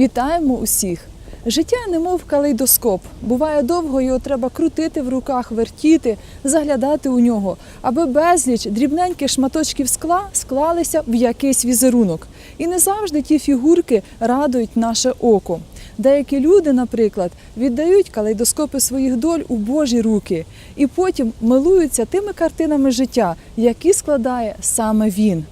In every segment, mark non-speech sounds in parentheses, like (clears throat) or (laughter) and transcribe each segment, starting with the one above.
Вітаємо усіх! Життя немов калейдоскоп. Буває довго, його треба крутити в руках, вертіти, заглядати у нього, аби безліч дрібненьких шматочків скла склалися в якийсь візерунок. І не завжди ті фігурки радують наше око. Деякі люди, наприклад, віддають калейдоскопи своїх доль у Божі руки і потім милуються тими картинами життя, які складає саме він.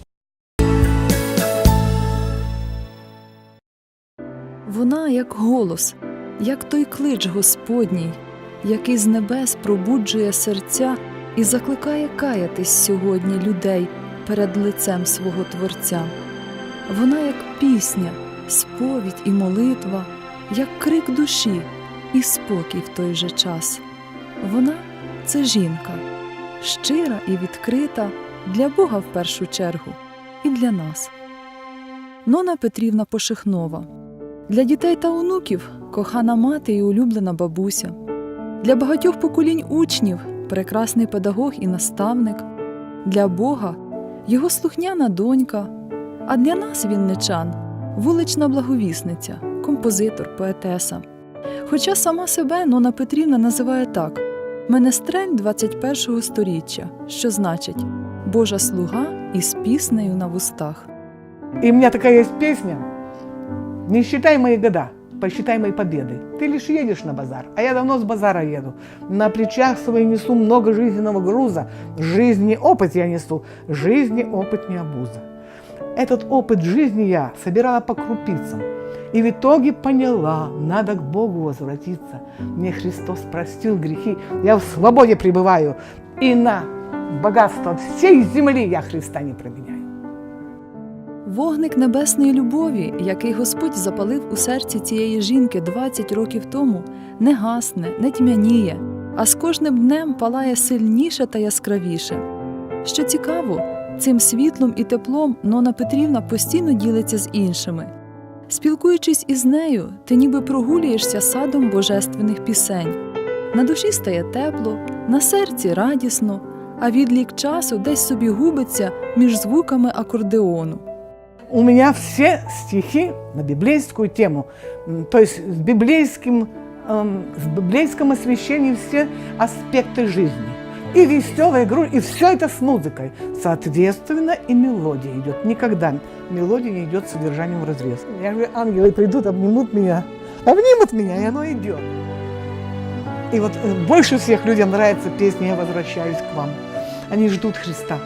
Вона як голос, як той клич Господній, який з небес пробуджує серця і закликає каятись сьогодні людей перед лицем свого Творця. Вона як пісня, сповідь і молитва, як крик душі і спокій в той же час. Вона це жінка, щира і відкрита для Бога в першу чергу і для нас. Нона Петрівна Пошихнова. Для дітей та онуків кохана мати і улюблена бабуся. Для багатьох поколінь учнів прекрасний педагог і наставник. Для Бога його слухняна донька. А для нас, вінничан, вулична благовісниця, композитор, поетеса. Хоча сама себе Нона Петрівна називає так: менестрель 21-го сторіччя, що значить Божа слуга із піснею на вустах. И у меня такая есть песня. Не считай мои года, посчитай мои победы. Ты лишь едешь на базар, а я давно с базара еду. На плечах своих несу много жизненного груза. Жизни опыт я несу, жизни опыт не обуза. Этот опыт жизни я собирала по крупицам. И в итоге поняла, надо к Богу возвратиться. Мне Христос простил грехи, я в свободе пребываю. И на богатство всей земли я Христа не променяю. Вогник небесної любові, який Господь запалив у серці цієї жінки 20 років тому, не гасне, не тьмяніє, а з кожним днем палає сильніше та яскравіше. Що цікаво, цим світлом і теплом Нона Петрівна постійно ділиться з іншими. Спілкуючись із нею, ти ніби прогулюєшся садом божественних пісень. На душі стає тепло, на серці радісно, а відлік часу десь собі губиться між звуками акордеону. У меня все стихи на библейскую тему, то есть с библейским, эм, в библейском освещении все аспекты жизни. И веселая игру, и все это с музыкой. Соответственно, и мелодия идет. Никогда мелодия не идет содержанием в разрез. Я же ангелы придут, обнимут меня, обнимут меня, и оно идет. И вот э, больше всех людям нравится песня «Я возвращаюсь к вам». Они ждут Христа.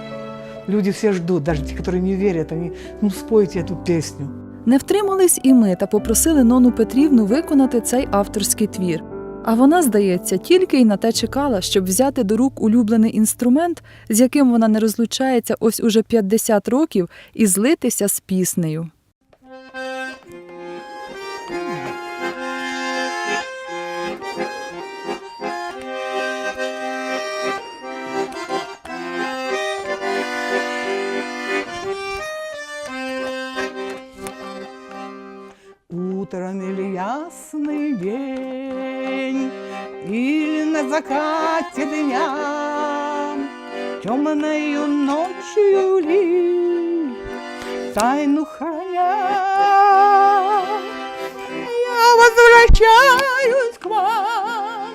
Люди все ждут, даже те, которые не верят, они, ну спойте эту песню. Не втримались і ми та попросили Нону Петрівну виконати цей авторський твір. А вона, здається, тільки й на те чекала, щоб взяти до рук улюблений інструмент, з яким вона не розлучається ось уже 50 років, і злитися з піснею. Закате дня, Темною ночью ли, Тайну храня, Я возвращаюсь к вам,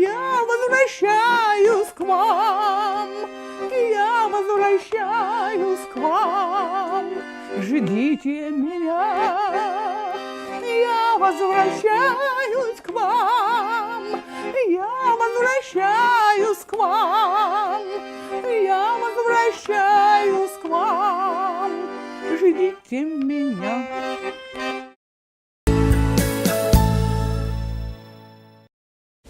Я возвращаюсь к вам, Я возвращаюсь к вам, Ждите меня, я возвращаюсь ждите меня.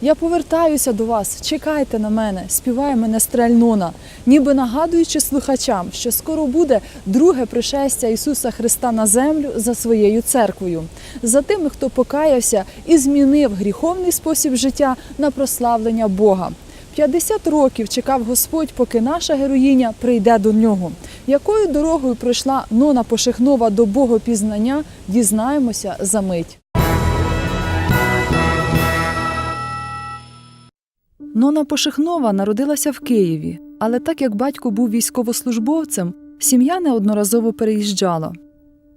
Я повертаюся до вас, чекайте на мене, співає мене стрельнона, ніби нагадуючи слухачам, що скоро буде друге пришестя Ісуса Христа на землю за своєю церквою, за тими, хто покаявся і змінив гріховний спосіб життя на прославлення Бога. 50 років чекав Господь, поки наша героїня прийде до нього. Якою дорогою пройшла Нона Пошихнова до Богопізнання, дізнаємося за мить. Нона Пошихнова народилася в Києві, але так як батько був військовослужбовцем, сім'я неодноразово переїжджала.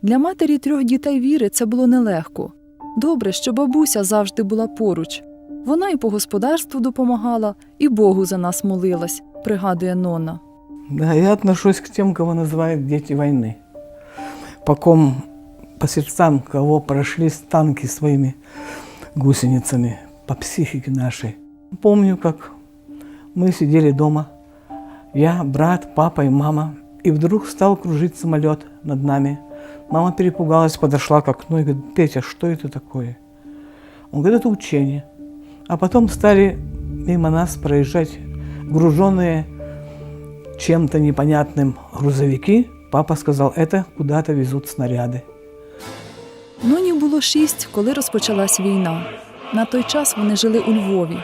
Для матері трьох дітей віри це було нелегко. Добре, що бабуся завжди була поруч. Вона і по господарству допомагала, і Богу за нас молилась, пригадує Нонна. Да, я отношусь к тем, кого называют дети войны. По ком, по сердцам, кого прошли танки своими гусеницами, по психике нашей. Помню, как мы сидели дома, я, брат, папа и мама, и вдруг стал кружить самолет над нами. Мама перепугалась, подошла к окну и говорит, Петя, что это такое? Он говорит, это учение. А потом стали мимо нас проезжать груженные чем-то непонятным грузовики. Папа сказал, это куда-то везут снаряды. Ноні було шість, коли розпочалась війна. На той час вони жили у Львові.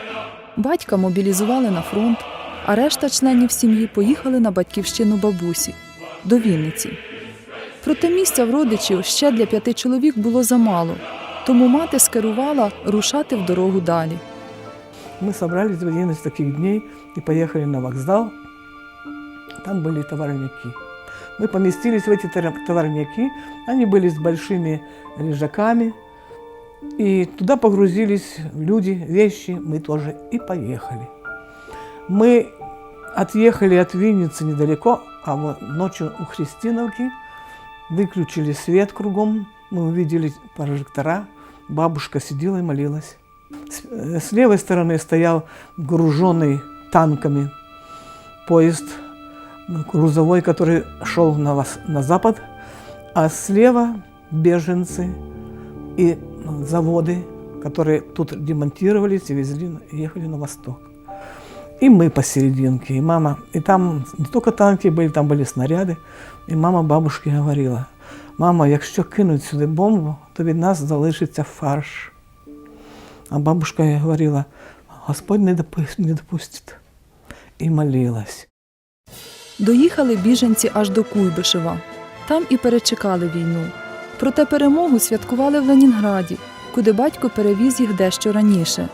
Батька мобілізували на фронт, а решта членів сім'ї поїхали на батьківщину бабусі до Вінниці. Проте місця в родичів ще для п'яти чоловік було замало, тому мати скерувала рушати в дорогу далі. Мы собрались в один из таких дней и поехали на вокзал. Там были товарняки. Мы поместились в эти товар- товарняки. Они были с большими лежаками. И туда погрузились люди, вещи. Мы тоже и поехали. Мы отъехали от Винницы недалеко, а вот ночью у Христиновки выключили свет кругом. Мы увидели прожектора. Бабушка сидела и молилась. С э, с левой стороны стоял груженный танками поезд м, грузовой, который шел на, вос- на запад, а слева беженцы и м, заводы, которые тут демонтировались и везли, на- ехали на восток. И мы посерединке, и мама, и там не только танки были, там были снаряды, і мама бабушки говорила, мама, якщо кинуть сюди бомбу, то від нас залишиться фарш. А бабушка говорила, Господь не, допу- не допустит. І молилась. Доїхали біженці аж до Куйбишева. Там і перечекали війну. Проте перемогу святкували в Ленінграді, куди батько перевіз їх дещо раніше.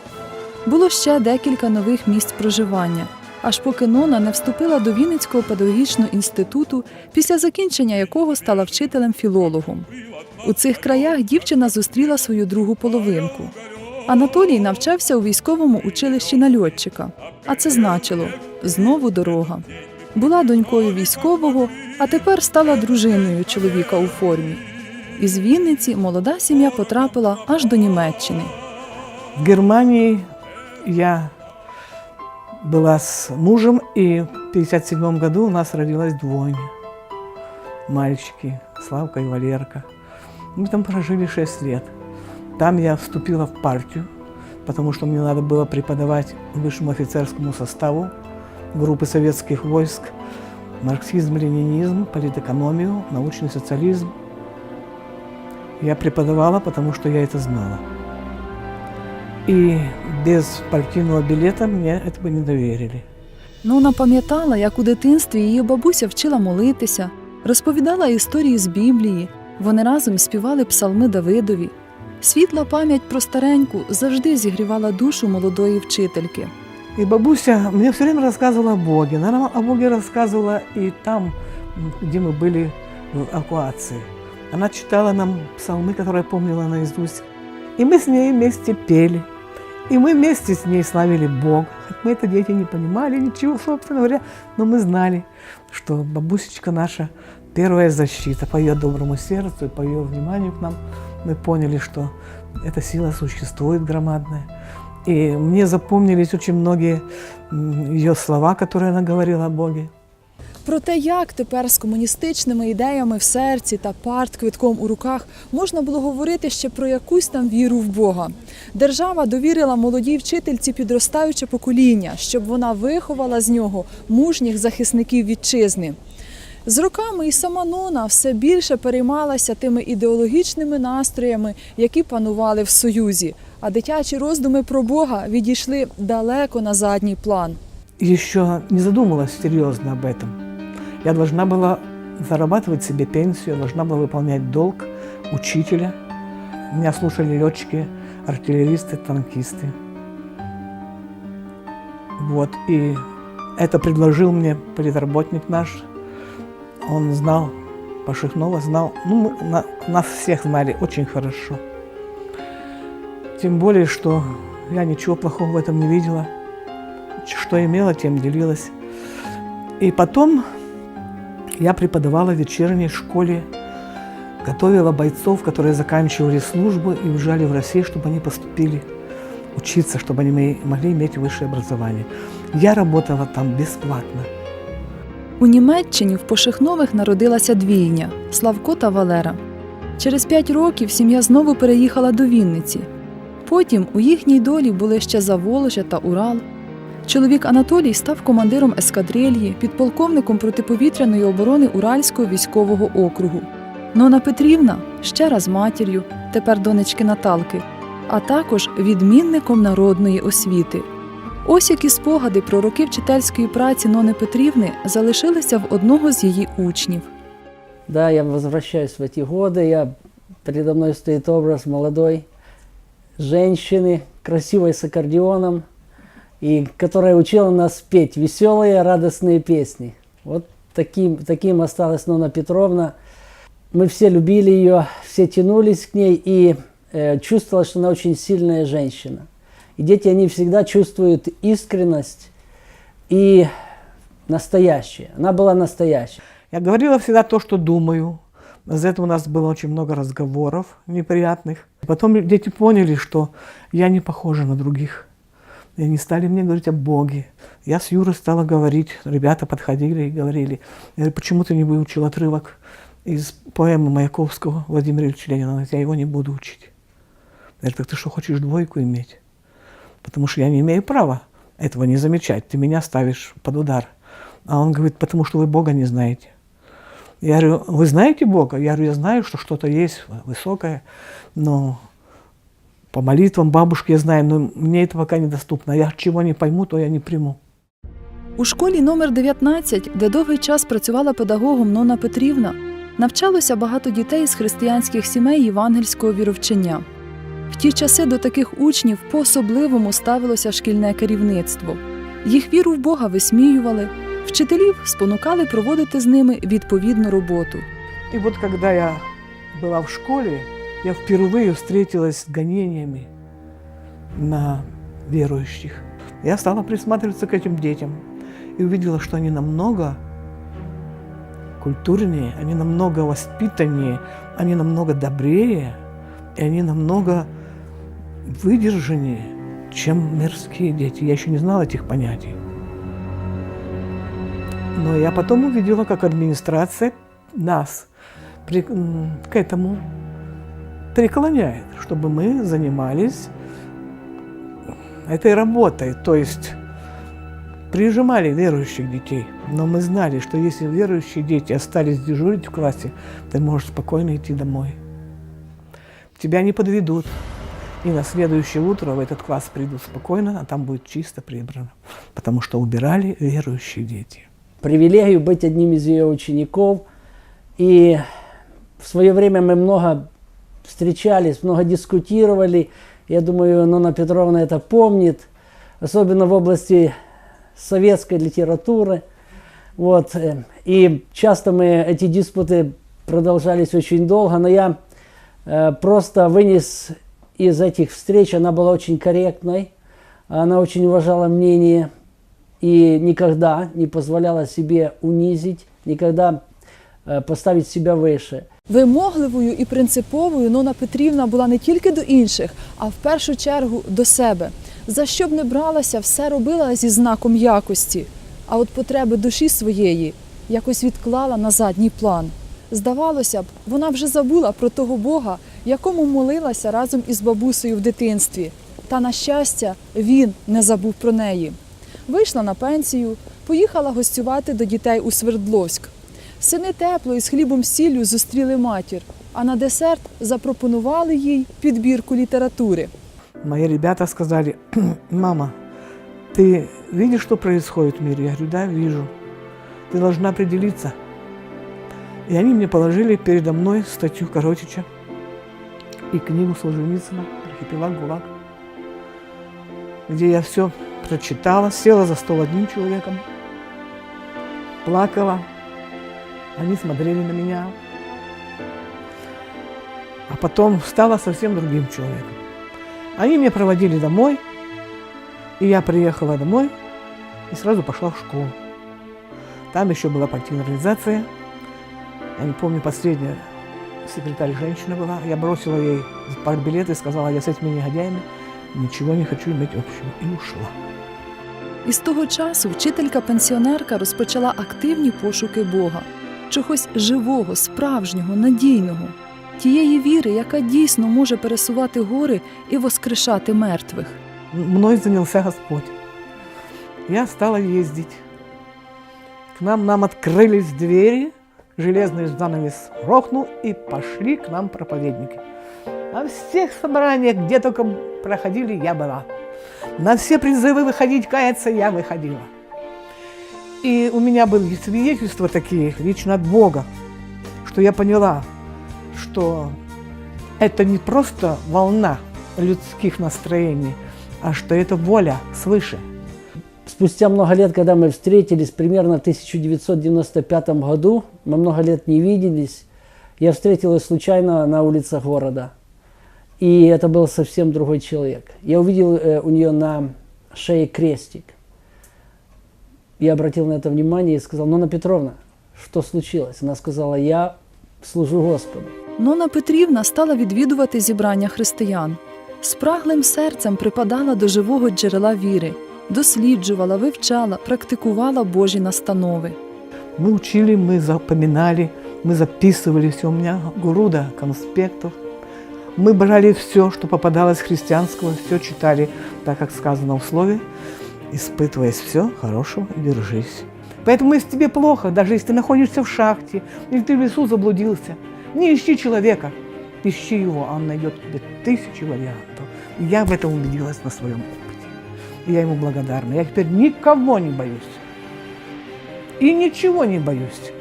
Було ще декілька нових місць проживання, аж поки Нона не вступила до Вінницького педагогічного інституту, після закінчення якого стала вчителем-філологом. У цих краях дівчина зустріла свою другу половинку. Анатолій навчався у військовому училищі нальотчика, а це значило знову дорога. Була донькою військового, а тепер стала дружиною чоловіка у формі. Із Вінниці молода сім'я потрапила аж до Німеччини. В Германии я была с мужем, и в 1957 году у нас родилась двойня. Мальчики, Славка и Валерка. Мы там прожили 6 лет. Там я вступила в партию, потому что мне надо было преподавать высшему офицерскому составу группы советских войск марксизм, ленинизм, политэкономию, научный социализм. Я преподавала, потому что я это знала. И без партийного билета мне это бы не доверили. Нона пам'ятала, як у дитинстві її бабуся вчила молитися, розповідала історії з Біблії. Вони разом співали псалми Давидові. Світла пам'ять про стареньку завжди зігрівала душу молодої вчительки. И бабуся мне все время рассказывала о Боге. Она нам о Боге рассказывала и там, м, где мы были в эвакуации. Она читала нам псалмы, которые я помнила наизусть. И мы с ней вместе пели. И мы вместе с ней славили Бога. Хоть мы это дети не понимали ничего, собственно говоря, но мы знали, что бабусечка наша первая защита по ее доброму сердцу и по ее вниманию к нам. Мы поняли, что эта сила существует громадная. И мне запомнились очень многие м, ее слова, которые она говорила о Боге. Про те, як тепер з комуністичними ідеями в серці та партквитком у руках можна було говорити ще про якусь там віру в Бога. Держава довірила молодій вчительці підростаюче покоління, щоб вона виховала з нього мужніх захисників вітчизни. З роками і сама Нона все більше переймалася тими ідеологічними настроями, які панували в Союзі, а дитячі роздуми про Бога відійшли далеко на задній план. Еще не задумалась серьезно об этом. Я должна была зарабатывать себе пенсию, я должна была выполнять долг учителя. Меня слушали летчики, артиллеристы, танкисты. Вот, и это предложил мне политработник наш. Он знал Пашихнова знал, ну, мы- на- нас всех знали очень хорошо. Тем более, что я ничего плохого в этом не видела. Что имела, тем делилась. И потом я преподавала в вечерней школе, готовила бойцов, которые заканчивали службу и уезжали в Россию, чтобы они поступили учиться, чтобы они могли иметь высшее образование. Я работала там бесплатно. У Німеччині в Пошихнових народилася двійня Славко та Валера. Через п'ять років сім'я знову переїхала до Вінниці. Потім у їхній долі були ще Заволжя та Урал. Чоловік Анатолій став командиром ескадрильї, підполковником протиповітряної оборони Уральського військового округу. Нона Петрівна ще раз матір'ю, тепер донечки Наталки, а також відмінником народної освіти. Ось які спогади про роки вчительської праці Нони Петрівни залишилися в одного з її учнів. Да, я возвращаюсь в эти годы. Я, передо мной стоит образ молодой женщины, красивой с аккордеоном, и которая учила нас петь веселые, радостные песни. Вот таким, таким осталась Нона Петровна. Мы все любили ее, все тянулись к ней, и э, чувствовала, что она очень сильная женщина. И дети, они всегда чувствуют искренность и настоящее. Она была настоящей. Я говорила всегда то, что думаю. За это у нас было очень много разговоров неприятных. Потом дети поняли, что я не похожа на других. И они стали мне говорить о Боге. Я с Юрой стала говорить, ребята подходили и говорили, почему ты не выучил отрывок из поэмы Маяковского Владимира Ильича Ленина? Я его не буду учить. Я говорю, так ты что, хочешь двойку иметь? Потому что я не имею права этого не замечать. Ты меня ставишь под удар. А он говорит, потому что вы Бога не знаете. Я говорю, вы знаете Бога? Я говорю, я знаю, что что-то есть высокое, но по молитвам бабушки я знаю, но мне это пока недоступно. Я чего не пойму, то я не приму. У школі номер 19, де довгий час працювала педагогом Нона Петрівна, навчалося багато дітей з християнських сімей євангельського віровчення. В ті часи до таких учнів по-особливому ставилося шкільне керівництво. Їх віру в Бога висміювали, вчителів спонукали проводити з ними відповідну роботу. И вот когда я была в школе, я впервые встретилась с гонениями на верующих. Я стала присматриваться к этим детям и увидела, что они намного культурнее, они намного воспитаннее, они намного добрее, и они намного выдержаннее, чем мирские дети. Я еще не знала этих понятий. Но я потом увидела, как администрация нас при- к этому преклоняет, чтобы мы занимались этой работой, то есть прижимали верующих детей. Но мы знали, что если верующие дети остались дежурить в классе, ты можешь спокойно идти домой. Тебя не подведут. И на следующее утро в этот класс придут спокойно, а там будет чисто прибрано. Потому что убирали верующие дети. привилегию быть одним из ее учеников. И в свое время мы много встречались, много дискутировали. Я думаю, Нона Петровна это помнит, особенно в области советской литературы. Вот. э, И часто мы, эти диспуты продолжались очень долго, но я э, просто вынес из этих встреч, она была очень корректной, она очень уважала мнение и никогда не позволяла себе унизить, никогда э, поставить себя выше. Вимогливою і принциповою Нона Петрівна була не тільки до інших, а в першу чергу до себе. За що б не бралася, все робила зі знаком якості. А от потреби душі своєї якось відклала на задній план. Здавалося б, вона вже забула про того Бога, якому молилася разом із бабусею в дитинстві. Та, на щастя, він не забув про неї. Вийшла на пенсію, поїхала гостювати до дітей у Свердловськ. Сини тепло із хлібом сіллю зустріли матір, а на десерт запропонували їй підбірку літератури. Мои ребята сказали, мама, ты видишь, что происходит в мире? Я говорю, да, вижу. Ты должна определиться. И они мне положили передо мной статью Коротича и книгу Солженицына «Архипелаг ГУЛАГ», где я все прочитала, села за стол одним человеком, плакала. Они смотрели на меня, а потом стала совсем другим человеком. Они меня проводили домой, и я приехала домой и сразу пошла в школу. Там еще была партийная организация. Я не помню, последняя секретарь женщина была. Я бросила ей партбилет и сказала, я с этими негодяями ничего не хочу иметь общего. И ушла. І з того часу вчителька-пенсіонерка розпочала активні пошуки Бога, чогось живого, справжнього, надійного, тієї віри, яка дійсно може пересувати гори і воскрешати мертвих. Мной занялся Господь. Я стала ездить. К нам, нам открылись двери, железный занавес рухнул, и пошли к нам проповедники. На всех собраниях, где только проходили, я была. На все призывы выходить, каяться, я выходила. И у меня были свидетельства такие, лично от Бога, что я поняла, что это не просто волна людских настроений, а что это воля свыше. Спустя много лет, когда мы встретились, примерно в 1995 году, мы много лет не виделись, я встретил ее случайно на улицах города. И это был совсем другой человек. Я увидел э, у нее на шее крестик. Я обратил на это внимание и сказал, Нона Петровна, что случилось? Она сказала, я служу Господу. Нона Петрівна стала відвідувати зібрання християн. Спраглим серцем припадала до живого джерела віри, Досліджувала, вивчала, практикувала Божі настанови. Мы учили, мы запоминали, мы все. У меня груда конспектов. Мы брали все, что попадалось христианского, все читали, так как сказано в слове, испытываясь все, хорошего держись. Поэтому если тебе плохо, даже если ты находишься в шахте, или ты в лесу заблудился, не ищи человека, ищи его, а он найдет тебе тысячи вариантов. Я в этом убедилась на своем опыте. И я ему благодарна. Я теперь никого не боюсь. И ничего не боюсь.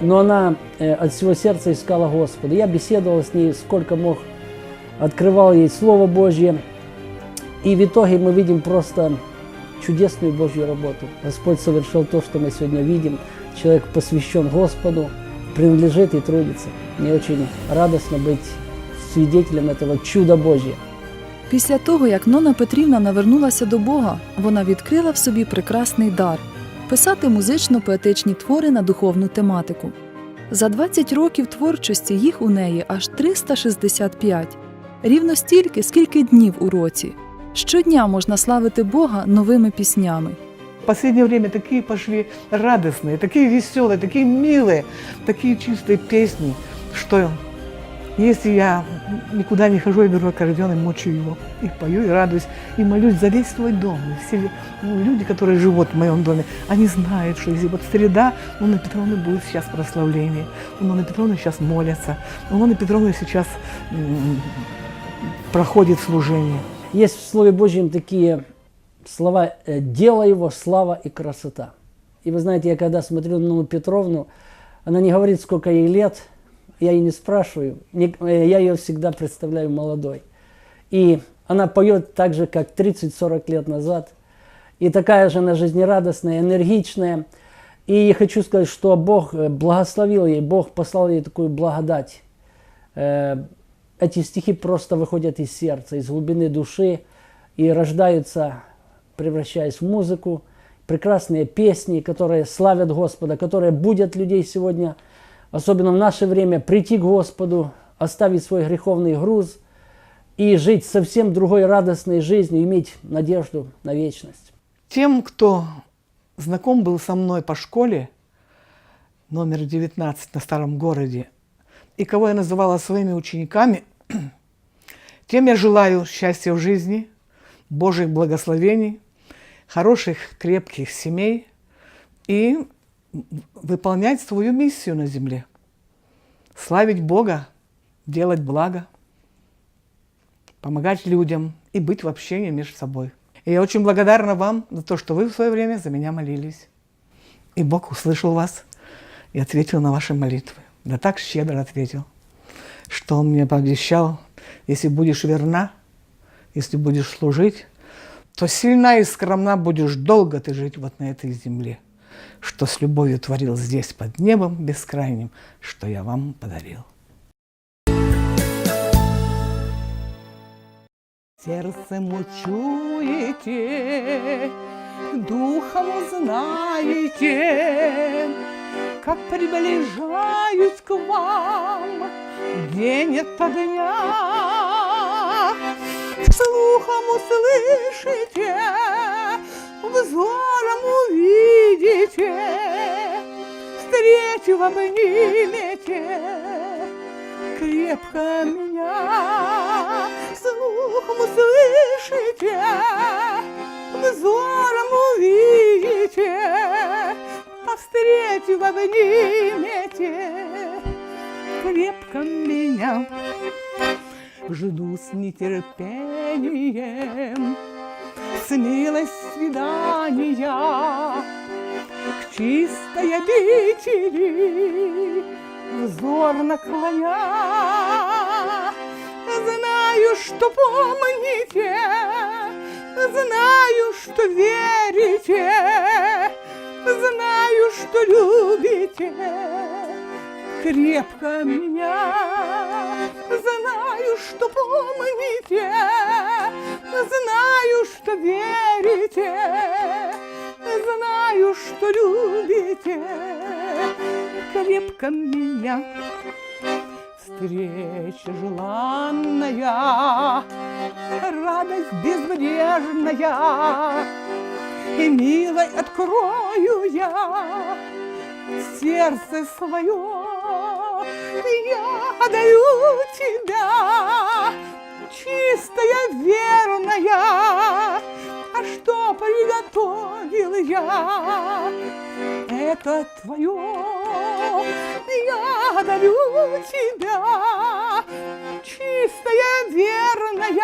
Но она э, от всего сердца искала Господа. Я беседовал с ней сколько мог, открывал ей Слово Божье. И в итоге мы видим просто чудесную Божью работу. Господь совершил то, что мы сегодня видим. Человек посвящен Господу, принадлежит и трудится. Мне очень радостно быть свидетелем этого чуда Божьего. Після того, як Нона Петрівна навернулася до Бога, вона відкрила в собі прекрасний дар писати музично-поетичні твори на духовну тематику. За 20 років творчості їх у неї аж 365, рівно стільки, скільки днів у році. Щодня можна славити Бога новими піснями. В последнее время такие пошли радостные, такие веселые, такие милые, такие чистые песни, что если я никуда не хожу, я беру аккордеон и мочу его, и пою, и радуюсь, и молюсь за весь свой дом. И все ну, люди, которые живут в моем доме, они знают, что если вот среда, у Нонны Петровны будет сейчас прославление, у Нонны Петровны сейчас молятся, у Нонны Петровны сейчас проходит служение. Есть в Слове Божьем такие слова э, «дело его, слава и красота». И вы знаете, я когда смотрю на Нину Петровну, она не говорит, сколько ей лет, я ее не спрашиваю, э, я ее всегда представляю молодой. И она поет так же, как 30-40 лет назад. И такая же она жизнерадостная, энергичная. И хочу сказать, что Бог э, благословил ей, Бог послал ей такую благодать. Э, Эти стихи просто выходят из сердца, из глубины души и рождаются, превращаясь в музыку. Прекрасные песни, которые славят Господа, которые будут людей сегодня, особенно в наше время, прийти к Господу, оставить свой греховный груз и жить совсем другой радостной жизнью, иметь надежду на вечность. Тем, кто знаком был со мной по школе, номер 19 на старом городе, и кого я называла своими учениками, (clears throat) тем я желаю счастья в жизни, Божьих благословений, хороших, крепких семей и выполнять свою миссию на земле. Славить Бога, делать благо, помогать людям и быть в общении между собой. И я очень благодарна вам за то, что вы в свое время за меня молились. И Бог услышал вас и ответил на ваши молитвы. Да так щедро ответил, что Он мне пообещал, если будешь верна, если будешь служить, то сильна и скромна будешь долго ты жить вот на этой земле, что с любовью творил здесь под небом бескрайним, что я вам подарил. Сердце мучуете, духом узнаете, как приближаюсь к вам день ото дня. Слухом услышите, взором увидите, встречу в обнимете, крепко меня слухом услышите, взором увидите, встречу в обнимете, крепко меня. Жду с нетерпением, с милость свидания к чистой обители взор наклоня. Знаю, что помните, знаю, что верите, знаю, что любите крепко меня. Что помните, знаю, что верите, знаю, что любите крепко меня. Встреча желанная, радость безбрежная, и милой открою я сердце свое. Я дарю тебя, чистая, верная, а что приготовил я? Это твое, я дарю тебя, чистая, верная,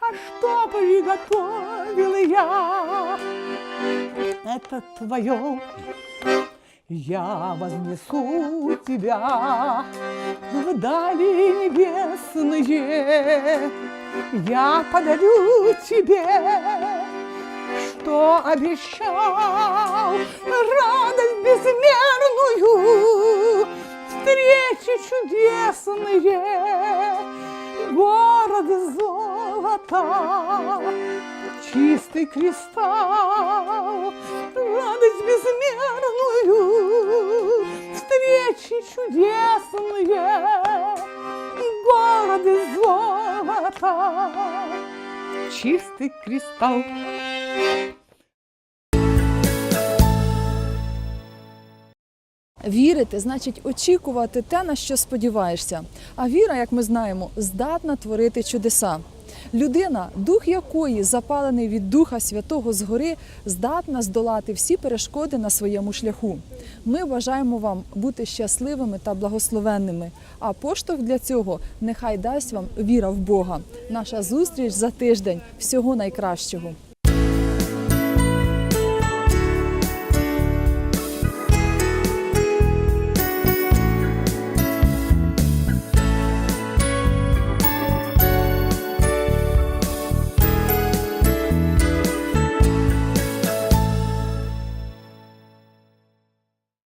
а что приготовил я? Это твое. Я вознесу тебя в дали небесные. Я подарю тебе, что обещал, радость безмерную, встречи чудесные, город золота, чистый кристалл, радость безмерную, встречи чудесные, города золота, чистый кристалл. Вірити значить очікувати те, на що сподіваєшся. А віра, як ми знаємо, здатна творити чудеса. Людина, дух якої запалений від Духа Святого згори, здатна здолати всі перешкоди на своєму шляху. Ми бажаємо вам бути щасливими та благословенними. А поштовх для цього нехай дасть вам віра в Бога. Наша зустріч за тиждень. Всього найкращого.